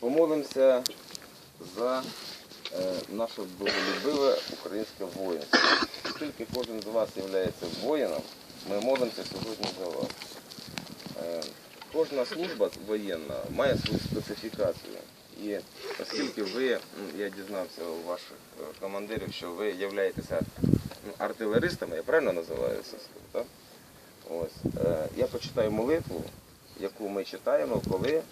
Помолимося за е, наше боголюбиве українське воїнство. Оскільки кожен з вас є воїном, ми молимося сьогодні за вас. Е, Кожна служба воєнна має свою специфікацію. І оскільки ви, я дізнався у ваших е, командирів, що ви являєтеся артилеристами, я правильно називаю це? Ось. Я почитаю молитву, яку ми читаємо, коли е,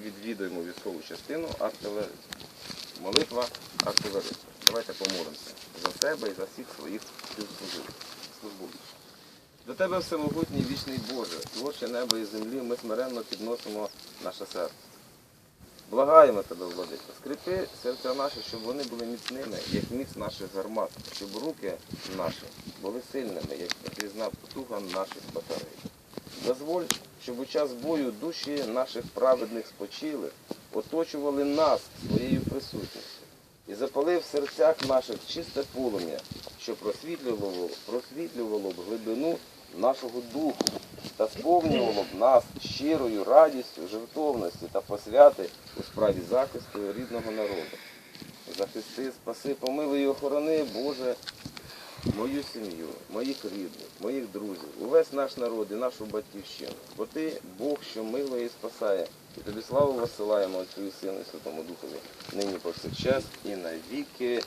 відвідуємо військову частину артилеристів. Молитва артилеристів. Давайте помолимося за себе і за всіх своїх співслужбовців. До тебе всемогутній вічний Боже, творче небо і землі, ми смиренно підносимо наше серце. Благаємо тебе, владико, скріпи серця наші, щоб вони були міцними, як міць наших гармат, щоб руки наші були сильними, як різна потуга наших батарей. Дозволь, щоб у час бою душі наших праведних спочили, оточували нас своєю присутністю і запали в серцях наших чисте полум'я, що просвітлювало, просвітлювало б глибину нашого духу та сповнювало б нас щирою радістю, жертовності та посвяти у справі захисту рідного народу. Захисти, спаси, помилуй і охорони, Боже, мою сім'ю, моїх рідних, моїх друзів, увесь наш народ і нашу батьківщину. Бо ти Бог, що милує і спасає, і тобі славу висилаємо Отцю і Сину і Святому Духові, нині повсякчас і на віки